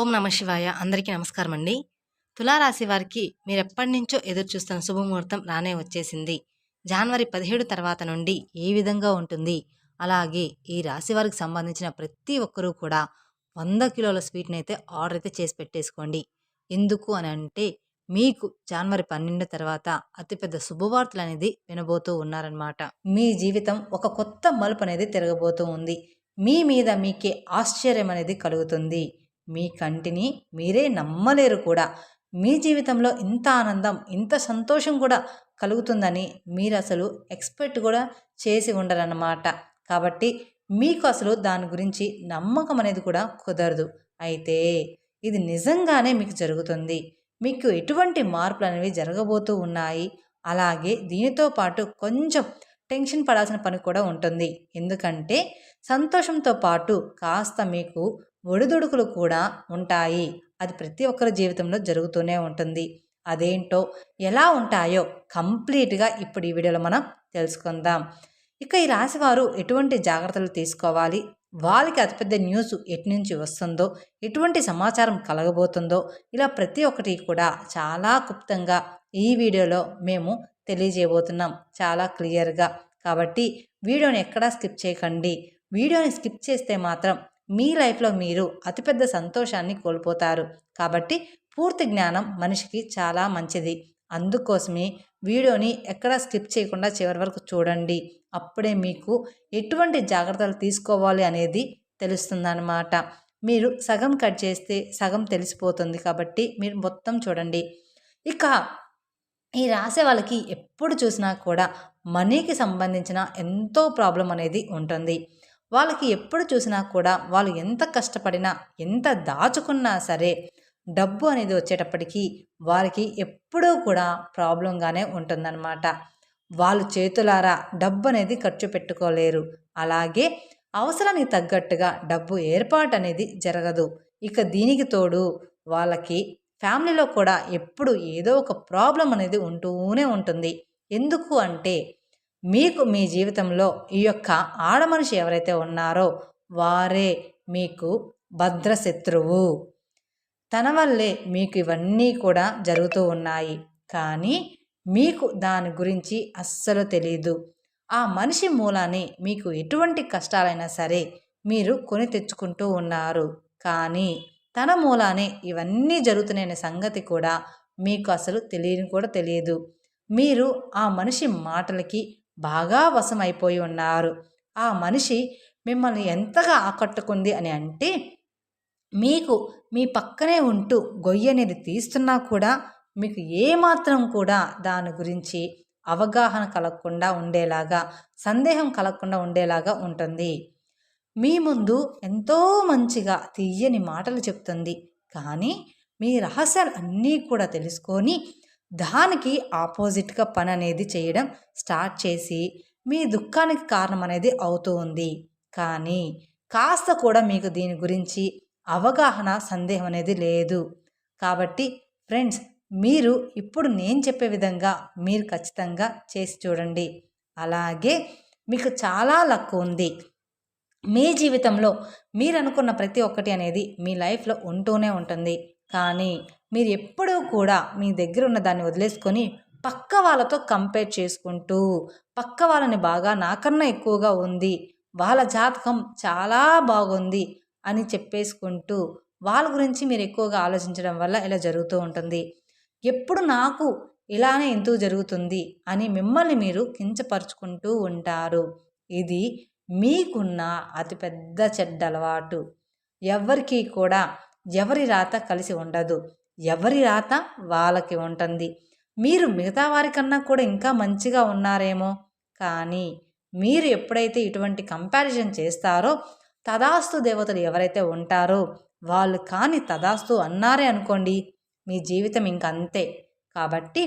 ఓం నమ శివాయ. అందరికీ నమస్కారం అండి. తులారాశి వారికి మీరు ఎప్పటి నుంచో ఎదురు చూస్తున్న శుభముహూర్తం రానే వచ్చేసింది. జనవరి పదిహేడు తర్వాత నుండి ఏ విధంగా ఉంటుంది? అలాగే ఈ రాశి వారికి సంబంధించిన ప్రతి ఒక్కరూ కూడా వంద కిలోల స్వీట్ని అయితే ఆర్డర్ అయితే చేసి పెట్టేసుకోండి. ఎందుకు అని అంటే మీకు జనవరి పన్నెండు తర్వాత అతిపెద్ద శుభవార్తలు అనేది వినబోతూ ఉన్నారనమాట మీ జీవితం ఒక కొత్త మలుపు అనేది తిరగబోతూ ఉంది. మీ మీద మీకే ఆశ్చర్యం అనేది కలుగుతుంది. మీ కంటిని మీరే నమ్మలేరు కూడా. మీ జీవితంలో ఇంత ఆనందం ఇంత సంతోషం కూడా కలుగుతుందని మీరు అసలు ఎక్స్పెక్ట్ కూడా చేసి ఉండరన్నమాట. కాబట్టి మీకు అసలు దాని గురించి నమ్మకం అనేది కూడా కుదరదు. అయితే ఇది నిజంగానే మీకు జరుగుతుంది. మీకు ఎటువంటి మార్పులు అనేవి జరగబోతూ ఉన్నాయి. అలాగే దీనితో పాటు కొంచెం టెన్షన్ పడాల్సిన పని కూడా ఉంటుంది. ఎందుకంటే సంతోషంతో పాటు కాస్త మీకు ఒడిదుడుకులు కూడా ఉంటాయి. అది ప్రతి ఒక్కరి జీవితంలో జరుగుతూనే ఉంటుంది. అదేంటో ఎలా ఉంటాయో కంప్లీట్గా ఇప్పుడు ఈ వీడియోలో మనం తెలుసుకుందాం. ఇక ఈ రాశివారు ఎటువంటి జాగ్రత్తలు తీసుకోవాలి? వాళ్ళకి అతిపెద్ద న్యూస్ ఎటు నుంచి వస్తుందో ఎటువంటి సమాచారం కలగబోతుందో ఇలా ప్రతి ఒక్కటి కూడా చాలా క్లుప్తంగా ఈ వీడియోలో మేము తెలియజేయబోతున్నాం. చాలా క్లియర్గా. కాబట్టి వీడియోని ఎక్కడా స్కిప్ చేయకండి. వీడియోని స్కిప్ చేస్తే మాత్రం మీ లైఫ్లో మీరు అతిపెద్ద సంతోషాన్ని కోల్పోతారు. కాబట్టి పూర్తి జ్ఞానం మనిషికి చాలా మంచిది. అందుకోసమే వీడియోని ఎక్కడా స్కిప్ చేయకుండా చివరి వరకు చూడండి. అప్పుడే మీకు ఎటువంటి జాగ్రత్తలు తీసుకోవాలి అనేది తెలుస్తుందన్నమాట. మీరు సగం కట్ చేస్తే సగం తెలిసిపోతుంది కాబట్టి మీరు మొత్తం చూడండి. ఇక ఈ రాసే వాళ్ళకి ఎప్పుడు చూసినా కూడా మనీకి సంబంధించిన ఎంతో ప్రాబ్లం అనేది ఉంటుంది. వాళ్ళకి ఎప్పుడు చూసినా కూడా వాళ్ళు ఎంత కష్టపడినా ఎంత దాచుకున్నా సరే డబ్బు అనేది వచ్చేటప్పటికీ వారికి ఎప్పుడూ కూడా ప్రాబ్లంగానే ఉంటుందన్నమాట. వాళ్ళు చేతులారా డబ్బు అనేది ఖర్చు పెట్టుకోలేరు. అలాగే అవసరానికి తగ్గట్టుగా డబ్బు ఏర్పాటు అనేది జరగదు. ఇక దీనికి తోడు వాళ్ళకి ఫ్యామిలీలో కూడా ఎప్పుడు ఏదో ఒక ప్రాబ్లం అనేది ఉంటూనే ఉంటుంది. ఎందుకు అంటే మీకు మీ జీవితంలో ఈ యొక్క ఆడమనిషి ఎవరైతే ఉన్నారో వారే మీకు భద్రశత్రువు. తన వల్లే మీకు ఇవన్నీ కూడా జరుగుతూ ఉన్నాయి. కానీ మీకు దాని గురించి అస్సలు తెలియదు ఆ మనిషి మూలాన్ని మీకు ఎటువంటి కష్టాలైనా సరే మీరు కొని తెచ్చుకుంటూ ఉన్నారు. కానీ తన మూలానే ఇవన్నీ జరుగుతున్నాయనే సంగతి కూడా మీకు అసలు తెలియని కూడా తెలియదు. మీరు ఆ మనిషి మాటలకి బాగా వశమైపోయి ఉన్నారు. ఆ మనిషి మిమ్మల్ని ఎంతగా ఆకట్టుకుంది అని అంటే మీకు మీ పక్కనే ఉంటూ గొయ్యనేది తీస్తున్నా కూడా మీకు ఏమాత్రం కూడా దాని గురించి అవగాహన కలగకుండా ఉండేలాగా సందేహం కలగకుండా ఉండేలాగా ఉంటుంది. మీ ముందు ఎంతో మంచిగా తీయని మాటలు చెప్తుంది. కానీ మీ రహస్యాలు అన్నీ కూడా తెలుసుకొని దానికి ఆపోజిట్గా పని అనేది చేయడం స్టార్ట్ చేసి మీ దుఃఖానికి కారణం అనేది అవుతూ ఉంది. కానీ కాస్త కూడా మీకు దీని గురించి అవగాహన సందేహం అనేది లేదు. కాబట్టి ఫ్రెండ్స్ మీరు ఇప్పుడు నేను చెప్పే విధంగా మీరు ఖచ్చితంగా చేసి చూడండి. అలాగే మీకు చాలా లక్ ఉంది. మీ జీవితంలో మీరు అనుకున్న ప్రతి ఒక్కటి అనేది మీ లైఫ్లో ఉంటూనే ఉంటుంది. కానీ మీరు ఎప్పుడూ కూడా మీ దగ్గర ఉన్న దాన్ని వదిలేసుకొని పక్క వాళ్ళతో కంపేర్ చేసుకుంటూ పక్క వాళ్ళని బాగా నాకన్నా ఎక్కువగా ఉంది వాళ్ళ జాతకం చాలా బాగుంది అని చెప్పేసుకుంటూ వాళ్ళ గురించి మీరు ఎక్కువగా ఆలోచించడం వల్ల ఇలా జరుగుతూ ఉంటుంది. ఎప్పుడు నాకు ఇలానే ఎందుకు జరుగుతుంది అని మిమ్మల్ని మీరు కించపరుచుకుంటూ ఉంటారు. ఇది మీకున్న అతిపెద్ద చెడ్డ అలవాటు ఎవరికీ కూడా ఎవరి రాత కలిసి ఉండదు. ఎవరి రాత వాళ్ళకి ఉంటుంది. మీరు మిగతా వారికన్నా కూడా ఇంకా మంచిగా ఉన్నారేమో. కానీ మీరు ఎప్పుడైతే ఇటువంటి కంపారిజన్ చేస్తారో తదాస్తు దేవతలు ఎవరైతే ఉంటారో వాళ్ళు కానీ తదాస్తు అన్నారే అనుకోండి మీ జీవితం ఇంకంతే కాబట్టి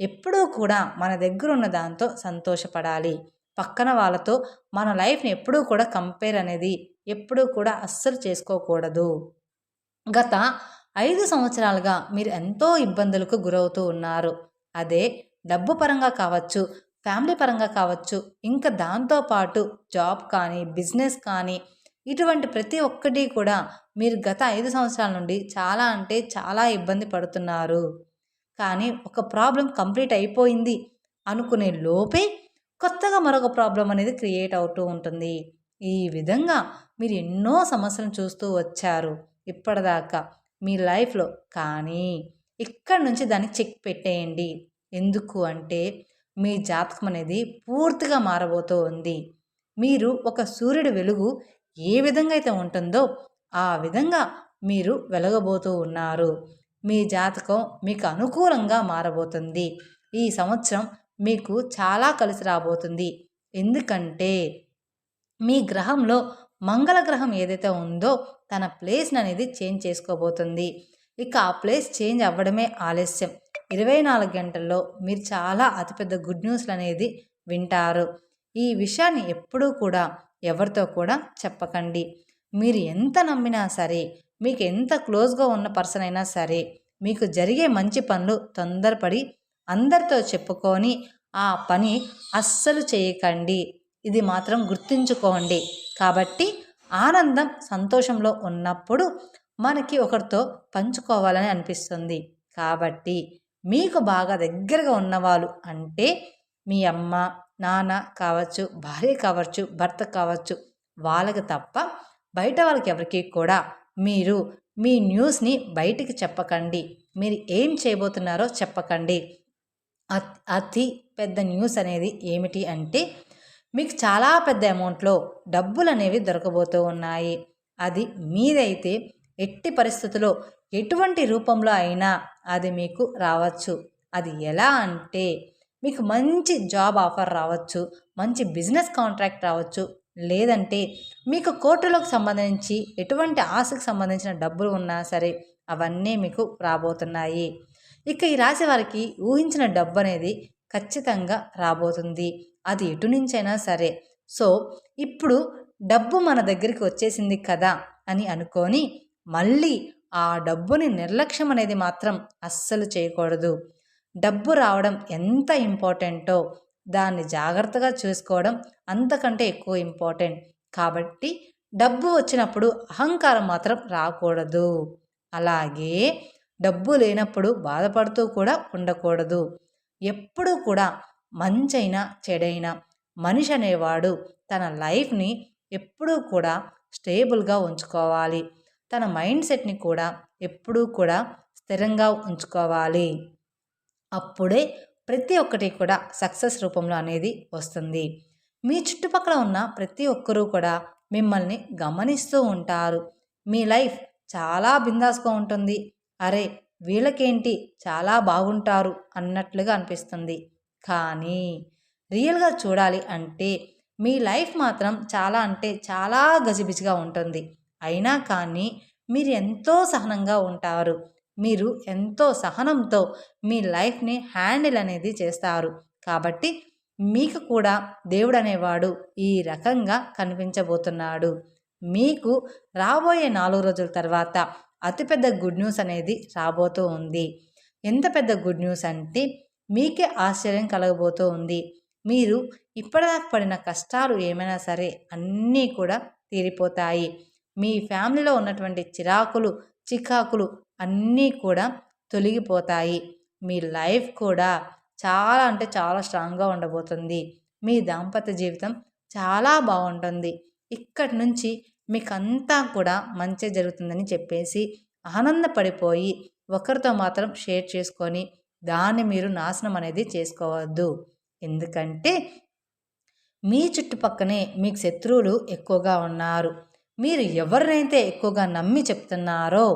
ఎప్పుడూ కూడా మన దగ్గర ఉన్న దాంతో సంతోషపడాలి. పక్కన వాళ్ళతో మన లైఫ్ని ఎప్పుడూ కూడా కంపేర్ అనేది ఎప్పుడూ కూడా అస్సలు చేసుకోకూడదు. గత ఐదు సంవత్సరాలుగా మీరు ఎంతో ఇబ్బందులకు గురవుతూ ఉన్నారు. అదే డబ్బు పరంగా కావచ్చు ఫ్యామిలీ పరంగా కావచ్చు ఇంకా దాంతోపాటు జాబ్ కానీ బిజినెస్ కానీ ఇటువంటి ప్రతి ఒక్కటి కూడా మీరు గత ఐదు సంవత్సరాల నుండి చాలా అంటే చాలా ఇబ్బంది పడుతున్నారు. కానీ ఒక ప్రాబ్లం కంప్లీట్ అయిపోయింది అనుకునే లోపే కొత్తగా మరొక ప్రాబ్లం అనేది క్రియేట్ అవుతూ ఉంటుంది. ఈ విధంగా మీరు ఎన్నో సమస్యలను చూస్తూ వచ్చారు. ఇప్పటిదాకా మీ లైఫ్లో. కానీ ఇక్కడ నుంచి దాన్ని చెక్ పెట్టేయండి. ఎందుకు అంటే మీ జాతకం అనేది పూర్తిగా మారబోతూ ఉంది. మీరు ఒక సూర్యుడి వెలుగు ఏ విధంగా అయితే ఉంటుందో ఆ విధంగా మీరు వెలగబోతూ ఉన్నారు. మీ జాతకం మీకు అనుకూలంగా మారబోతుంది. ఈ సంవత్సరం మీకు చాలా కలిసి రాబోతుంది. ఎందుకంటే మీ గ్రహంలో మంగళ గ్రహం ఏదైతే ఉందో తన ప్లేస్ని అనేది చేంజ్ చేసుకోబోతుంది. ఇక ఆ ప్లేస్ చేంజ్ అవ్వడమే ఆలస్యం. ఇరవై నాలుగు గంటల్లో మీరు చాలా అతిపెద్ద గుడ్ న్యూస్లు అనేది వింటారు. ఈ విషయాన్ని ఎప్పుడూ కూడా ఎవరితో కూడా చెప్పకండి. మీరు ఎంత నమ్మినా సరే మీకు ఎంత క్లోజ్గా ఉన్న పర్సన్ అయినా సరే మీకు జరిగే మంచి పనులు తొందరపడి అందరితో చెప్పుకొని ఆ పని అస్సలు చేయకండి. ఇది మాత్రం గుర్తుంచుకోండి. కాబట్టి ఆనందం సంతోషంలో ఉన్నప్పుడు మనకి ఒకరితో పంచుకోవాలని అనిపిస్తుంది. కాబట్టి మీకు బాగా దగ్గరగా ఉన్నవాళ్ళు అంటే మీ అమ్మ నాన్న కావచ్చు భార్య కావచ్చు భర్త కావచ్చు వాళ్ళకి తప్ప బయట వాళ్ళకి ఎవరికి కూడా మీరు మీ న్యూస్ని బయటికి చెప్పకండి. మీరు ఏం చేయబోతున్నారో చెప్పకండి. అతి పెద్ద న్యూస్ అనేది ఏమిటి అంటే మీకు చాలా పెద్ద అమౌంట్లో డబ్బులు అనేవి దొరకబోతూ ఉన్నాయి. అది మీదైతే ఎట్టి పరిస్థితుల్లో ఎటువంటి రూపంలో అయినా అది మీకు రావచ్చు. అది ఎలా అంటే మీకు మంచి జాబ్ ఆఫర్ రావచ్చు మంచి బిజినెస్ కాంట్రాక్ట్ రావచ్చు లేదంటే మీకు కోర్టులకు సంబంధించి ఎటువంటి ఆశకు సంబంధించిన డబ్బులు ఉన్నా సరే అవన్నీ మీకు రాబోతున్నాయి. ఇక ఈ రాశి వారికి ఊహించిన డబ్బు అనేది ఖచ్చితంగా రాబోతుంది. అది ఎటు నుంచైనా సరే. సో ఇప్పుడు డబ్బు మన దగ్గరికి వచ్చేసింది కదా అని అనుకొని మళ్ళీ ఆ డబ్బుని నిర్లక్ష్యం అనేది మాత్రం అస్సలు చేయకూడదు. డబ్బు రావడం ఎంత ఇంపార్టెంటో దాన్ని జాగ్రత్తగా చూసుకోవడం అంతకంటే ఎక్కువ ఇంపార్టెంట్. కాబట్టి డబ్బు వచ్చినప్పుడు అహంకారం మాత్రం రాకూడదు. అలాగే డబ్బు లేనప్పుడు బాధపడుతూ కూడా ఉండకూడదు. ఎప్పుడూ కూడా మంచైనా చెడైనా మనిషి అనేవాడు తన లైఫ్ని ఎప్పుడూ కూడా స్టేబుల్గా ఉంచుకోవాలి. తన మైండ్ సెట్ని కూడా ఎప్పుడూ కూడా స్థిరంగా ఉంచుకోవాలి. అప్పుడే ప్రతి ఒక్కటి కూడా సక్సెస్ రూపంలో అనేది వస్తుంది. మీ చుట్టుపక్కల ఉన్న ప్రతి ఒక్కరూ కూడా మిమ్మల్ని గమనిస్తూ ఉంటారు. మీ లైఫ్ చాలా బిందాస్గా ఉంటుంది. అరే వీళ్ళకేంటి? చాలా బాగుంటారు అన్నట్లుగా అనిపిస్తుంది. కానీ రియల్గా చూడాలి అంటే మీ లైఫ్ మాత్రం చాలా అంటే చాలా గజిబిజిగా ఉంటుంది. అయినా కానీ మీరు ఎంతో సహనంగా ఉంటారు. మీరు ఎంతో సహనంతో మీ లైఫ్ని హ్యాండిల్ అనేది చేస్తారు. కాబట్టి మీకు కూడా దేవుడు అనేవాడు ఈ రకంగా కనిపించబోతున్నాడు. మీకు రాబోయే నాలుగు రోజుల తర్వాత అతిపెద్ద గుడ్ న్యూస్ అనేది రాబోతూ ఉంది. ఎంత పెద్ద గుడ్ న్యూస్ అంటే మీకే ఆశ్చర్యం కలగబోతూ ఉంది. మీరు ఇప్పటిదాకా పడిన కష్టాలు ఏమైనా సరే అన్నీ కూడా తీరిపోతాయి. మీ ఫ్యామిలీలో ఉన్నటువంటి చిరాకులు చికాకులు అన్నీ కూడా తొలగిపోతాయి. మీ లైఫ్ కూడా చాలా అంటే చాలా స్ట్రాంగ్గా ఉండబోతుంది. మీ దాంపత్య జీవితం చాలా బాగుంటుంది. ఇక్కడి నుంచి మీకంతా కూడా మంచి జరుగుతుందని చెప్పేసి ఆనందపడిపోయి ఒకరితో మాత్రం షేర్ చేసుకొని దాన్ని మీరు నాశనం అనేది చేసుకోవద్దు. ఎందుకంటే మీ చుట్టుపక్కనే మీకు శత్రువులు ఎక్కువగా ఉన్నారు. మీరు ఎవరినైతే ఎక్కువగా నమ్మి చెప్తున్నారో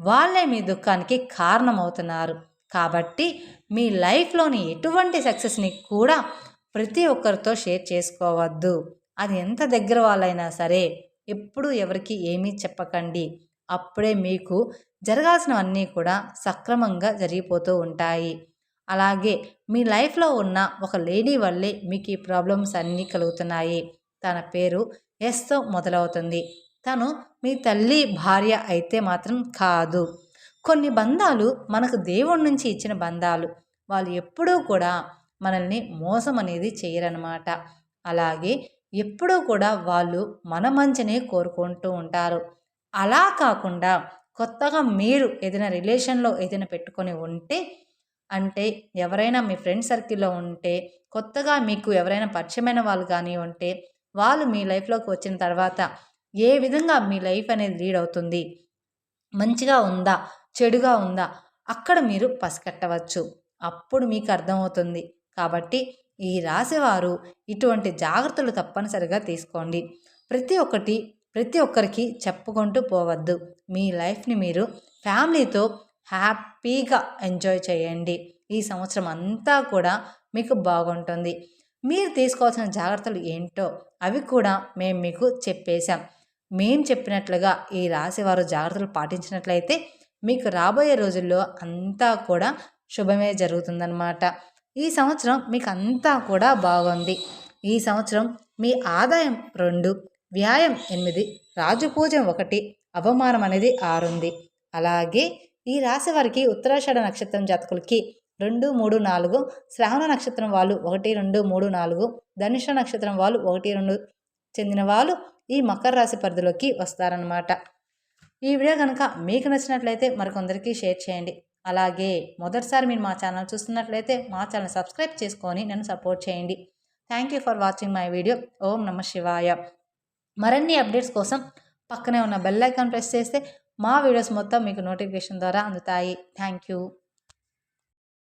వాళ్ళే మీ దుఃఖానికి కారణమవుతున్నారు. కాబట్టి మీ లైఫ్లోని ఎటువంటి సక్సెస్ని కూడా ప్రతి ఒక్కరితో షేర్ చేసుకోవద్దు. అది ఎంత దగ్గర వాళ్ళైనా సరే ఎప్పుడు ఎవరికి ఏమీ చెప్పకండి. అప్పుడే మీకు జరగాల్సినవన్నీ కూడా సక్రమంగా జరిగిపోతూ ఉంటాయి. అలాగే మీ లైఫ్లో ఉన్న ఒక లేడీ వల్లే మీకు ఈ ప్రాబ్లమ్స్ అన్నీ కలుగుతున్నాయి. తన పేరు ఎస్తో మొదలవుతుంది. తను మీ తల్లి భార్య అయితే మాత్రం కాదు. కొన్ని బంధాలు మనకు దేవుడి నుంచి ఇచ్చిన బంధాలు. వాళ్ళు ఎప్పుడూ కూడా మనల్ని మోసం అనేది చేయరనమాట అలాగే ఎప్పుడూ కూడా వాళ్ళు మన మంచినే కోరుకుంటూ ఉంటారు. అలా కాకుండా కొత్తగా మీరు ఏదైనా రిలేషన్లో ఏదైనా పెట్టుకొని ఉంటే అంటే ఎవరైనా మీ ఫ్రెండ్ సర్కిల్లో ఉంటే కొత్తగా మీకు ఎవరైనా పరిచయమైన వాళ్ళు కానీ ఉంటే వాళ్ళు మీ లైఫ్లోకి వచ్చిన తర్వాత ఏ విధంగా మీ లైఫ్ అనేది లీడ్ అవుతుంది? మంచిగా ఉందా? చెడుగా ఉందా? అక్కడ మీరు పసికట్టవచ్చు. అప్పుడు మీకు అర్థమవుతుంది. కాబట్టి ఈ రాశివారు ఇటువంటి జాగ్రత్తలు తప్పనిసరిగా తీసుకోండి. ప్రతి ఒక్కటి ప్రతి ఒక్కరికి చెప్పుకుంటూ పోవద్దు. మీ లైఫ్ని మీరు ఫ్యామిలీతో హ్యాపీగా ఎంజాయ్ చేయండి. ఈ సంవత్సరం అంతా కూడా మీకు బాగుంటుంది. మీరు తీసుకోవాల్సిన జాగ్రత్తలు ఏంటో అవి కూడా మేము మీకు చెప్పేశాం. మేము చెప్పినట్లుగా ఈ రాశివారు జాగ్రత్తలు పాటించినట్లయితే మీకు రాబోయే రోజుల్లో అంతా కూడా శుభమే జరుగుతుందన్నమాట. ఈ సంవత్సరం మీకు అంతా కూడా బాగుంది. ఈ సంవత్సరం మీ ఆదాయం రెండు వ్యాయం ఎనిమిది రాజపూజం ఒకటి అవమానం అనేది ఆరుంది. అలాగే ఈ రాశి వారికి ఉత్తరాషాఢ నక్షత్రం జాతకులకి రెండు మూడు నాలుగు శ్రావణ నక్షత్రం వాళ్ళు ఒకటి రెండు మూడు నాలుగు ధనుష నక్షత్రం వాళ్ళు ఒకటి రెండు చెందిన వాళ్ళు ఈ మకర రాశి పరిధిలోకి వస్తారనమాట ఈ వీడియో కనుక మీకు నచ్చినట్లయితే మరికొందరికి షేర్ చేయండి. అలాగే మొదటిసారి మీరు మా ఛానల్ చూస్తున్నట్లయితే మా ఛానల్ సబ్స్క్రైబ్ చేసుకొని నన్ను సపోర్ట్ చేయండి. Thank you for watching my video. ఓం నమ శివాయ. మరిన్ని అప్డేట్స్ కోసం పక్కనే ఉన్న బెల్ ఐకాన్ ప్రెస్ చేస్తే మా వీడియోస్ మొత్తం మీకు నోటిఫికేషన్ ద్వారా అందుతాయి. Thank you